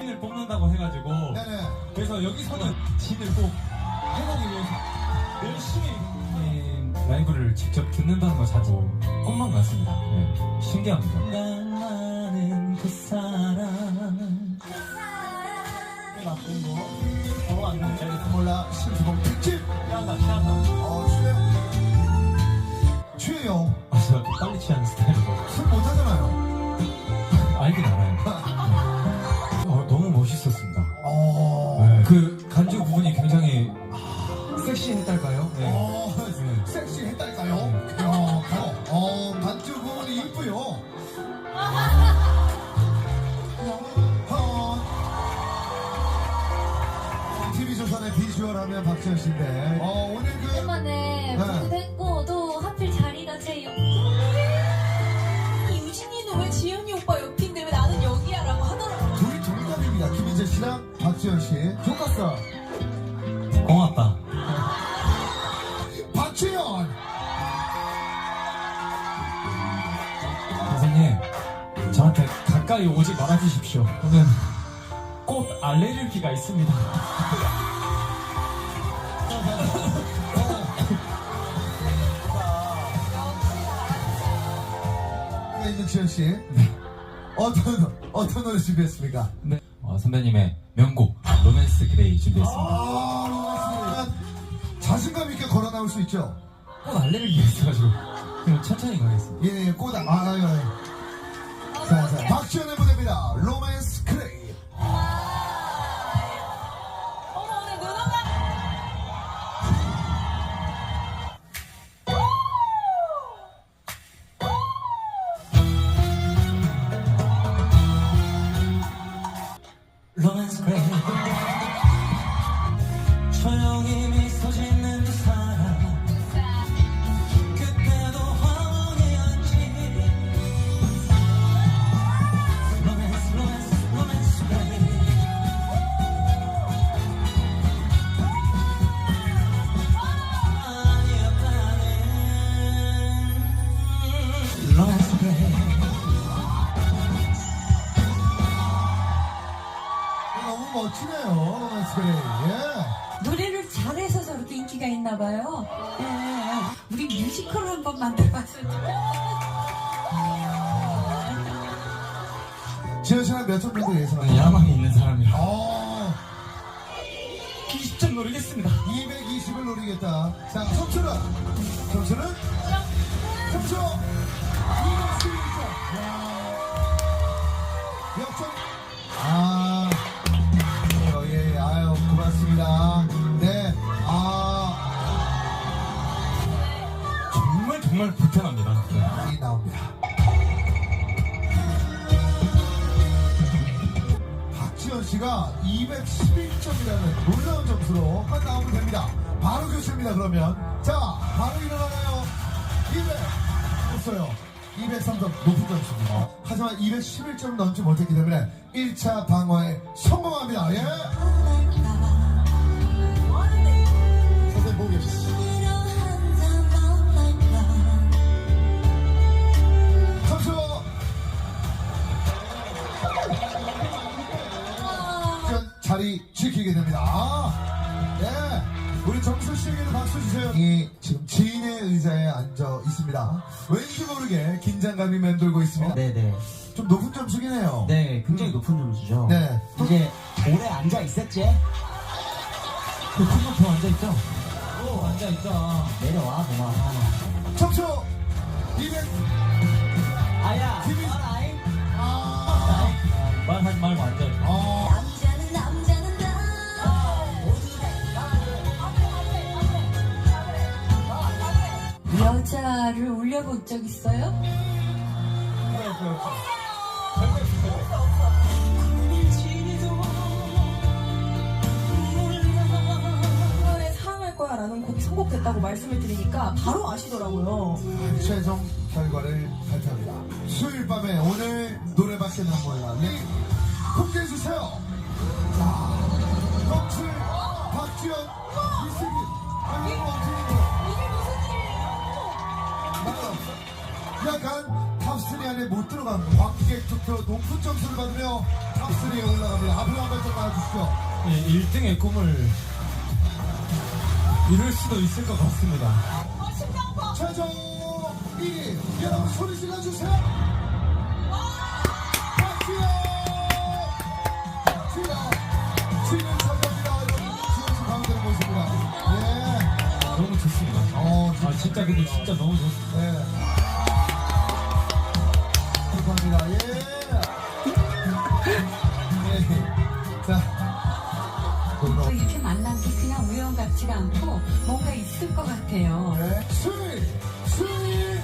진을 뽑는다고 해가지고 네네. 그래서 여기서는 진을 꼭 해보기 위해서 열심히 이 라이브를 직접 듣는다는 거 자체 꿈만 같습니다. 네. 신기합니다. 나는 그 사람 나쁜 거 어, 안 돼. 몰라 신수봉 특집. 취한다, 취한다. 그 간주 부분이 굉장히 섹시했달까요? 네. 어, 네. 섹시했달까요? 어, 어, 어, 반주 부분이 이쁘요. 어. TV조선의 비주얼 하면 박지현 씨인데, 어, 오늘 그, 오랜만에 보기도 했 가까이 오지 말아주십시오. 저는 꽃 알레르기가 있습니다. 에 있는 지현 씨. 어떤, 어떤 노래 준비했습니까? 네. 어, 선배님의 명곡 로맨스 그레이 준비했습니다. 아, 로맨스. 자신감 있게 걸어 나올 수 있죠? 꽃 알레르기가 있어가지고 그럼 천천히 가겠습니다. 예, 예, 꼬다. 아, 아유, 아유. 자, 자, 박지현의 무대입니다. 로맨스 크레이. 어머 오늘. 로맨스 그레이 너무 멋지네요. 로맨스 크레이. 예. 노래를 잘해서 저렇게 인기가 있나 봐요. 예, 우리 뮤지컬 한번 만들어봤으면 좋겠어요. 지현 씨는 몇점 정도 예상합니까? 야망이 있는 사람이라 어, 20점 노리겠습니다 220을 노리겠다. 자, 점수는? 점수는? 점수! 212점. 몇 점? 아, 정말 불편합니다 네. 이 나옵니다. 박지현 씨가 211점이라는 놀라운 점수로 한 나오면 됩니다. 바로 교체입니다, 그러면. 자, 바로 일어나나요? 200. 없어요. 203점 높은 점수입니다. 하지만 211점 넘지 못했기 때문에 1차 방어에 성공합니다. 예. 자리 지키게 됩니다. 아, 네. 우리 정수 씨에게도 박수 주세요. 이 지금 지인의 의자에 앉아 있습니다. 왠지 모르게 긴장감이 맴돌고 있습니다. 네네. 좀 높은 점수긴 해요. 네, 굉장히 높은 점수죠. 네. 이제 오래 앉아 있었지? 그 큰거더 앉아 있죠? 오 앉아있죠 내려와, 그만. 점수 200. 아야, 김이- 알아이? 아, 말하지 말고 앉아 여자를 울려본 적 있어요? 이번에 사랑할 거야 라는 곡이 선곡됐다고 말씀을 드리니까 바로 아시더라고요. 최종 결과를 발표합니다. 수요일 밤에 오늘 노래 밖에 난 몰라. 네. 공개해 주세요. 자, 덕출, 박지현, 이승기. 어떻게 이거. 약간 탑3 안에 못 들어간 관객 투표 높은 점수를 받으며 탑3에 올라갑니다. 앞으로 한 발짝 나와주시죠. 예, 1등의 꿈을 이룰 수도 있을 것 같습니다. 최종 1위 여러분 소리 질러주세요 박지영 박지영 지금 참가합니다 여러분 지금 씨 가운데로 모십니다 예 너무 좋습니다. 진짜 근데 진짜 너무 좋습니다. 네. 축하합니다 예 예. 자 이렇게 만난 게 그냥 우연 같지가 않고 뭔가 있을 것 같아요. 네. 수위 수위